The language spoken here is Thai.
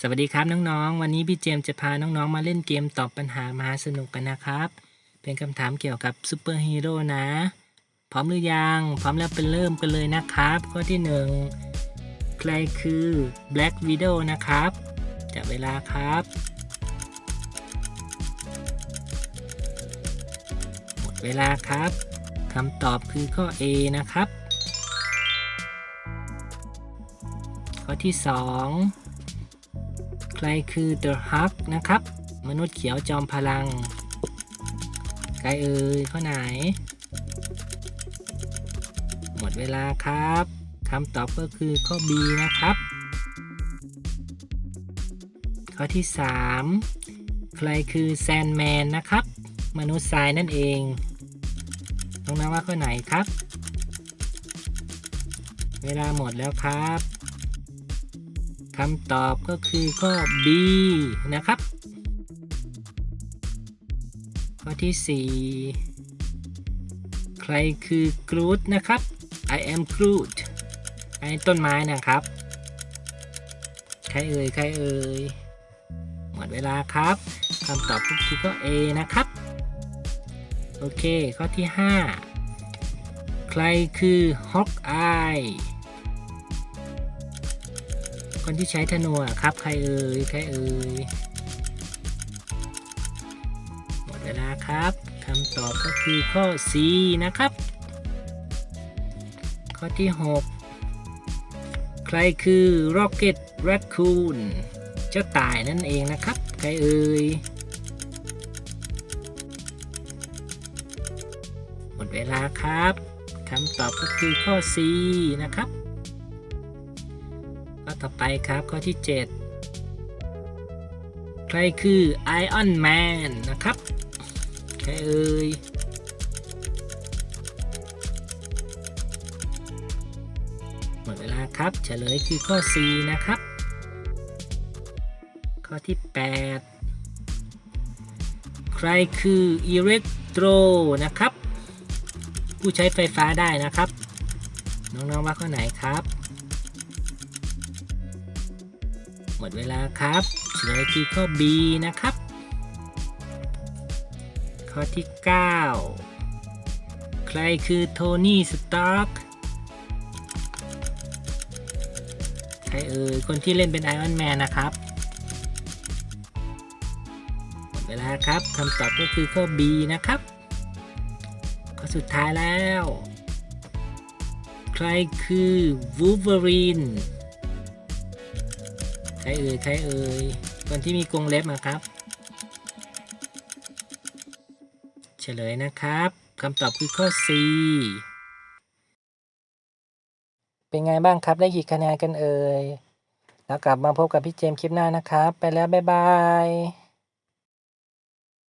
สวัสดีครับน้องๆ วันนี้พี่เจมส์จะพาน้องๆ มาเล่นเกมตอบปัญหามหาสนุกกันนะครับ เป็นคำถามเกี่ยวกับซูเปอร์ฮีโร่นะ พร้อมหรือยัง พร้อมแล้วไปเริ่มกันเลยนะครับ ข้อที่หนึ่งใครคือ Black Widow นะครับ จับเวลาครับ หมดเวลาครับคำตอบคือข้อ A นะครับ ข้อที่ 2 ใครคือ The Hulk นะครับ มนุษย์เขียวจอมพลัง ใครเอ่ยข้อไหน หมดเวลาครับคำตอบก็คือข้อ B นะครับ ข้อที่ 3 ใครคือแซนแมนนะครับ มนุษย์ทรายนั่นเองน้องน้ว่าข้อไหนครับ เวลาหมดแล้วครับ คำตอบก็คือข้อ B นะครับ ข้อที่ 4 ใครคือกรูดนะครับ I am Groot ไอ้ต้นไม้นะครับ ใครเอ่ย ใครเอ่ย หมดเวลาครับคำตอบก็คือข้อ A นะครับ โอเค ข้อที่ 5 ใครคือ Hawkeye คนที่ใช้ธนูอะครับ ใครเอ่ยใครเอ่ยหมดเวลาครับคำตอบก็คือข้อ C นะครับ ข้อที่ 6 ใครคือ Rocket Raccoon เจ้าตายนั่นเองนะครับ ใครเอ่ยหมดเวลาครับคำตอบก็คือข้อ C นะครับ ข้อต่อไปครับข้อที่ 7 ใครคือ Iron Man นนะครับใครเอ่ยหมดเวลาครับเฉลยคือข้อ C นะครับ ข้อที่ 8 ใครคือ Electro นะครับ ผู้ใช้ไฟฟ้าได้นะครับ น้องๆว่าข้อไหนครับ มดเวลาครับเฉลยคือข้อ B นะครับ ข้อที่ 9 ใครคือโทนี่สตาร์กใครเอ่ยคนที่เล่นเป็นไอออนแมนนะครับหมดเวลาครับคำตอบก็คือข้อ B นะครับ ข้อสุดท้ายแล้ว ใครคือวูเวอรีนใครเอ่ยใครเอ่ยคนที่มีกรงเล็บนะครับ เฉลยนะครับคำตอบคือข้อ C เป็นไงบ้างครับได้กี่คะแนนกันเอ่ย แล้วกลับมาพบกับพี่เจมส์คลิปหน้านะครับ ไปแล้ว บ๊ายบาย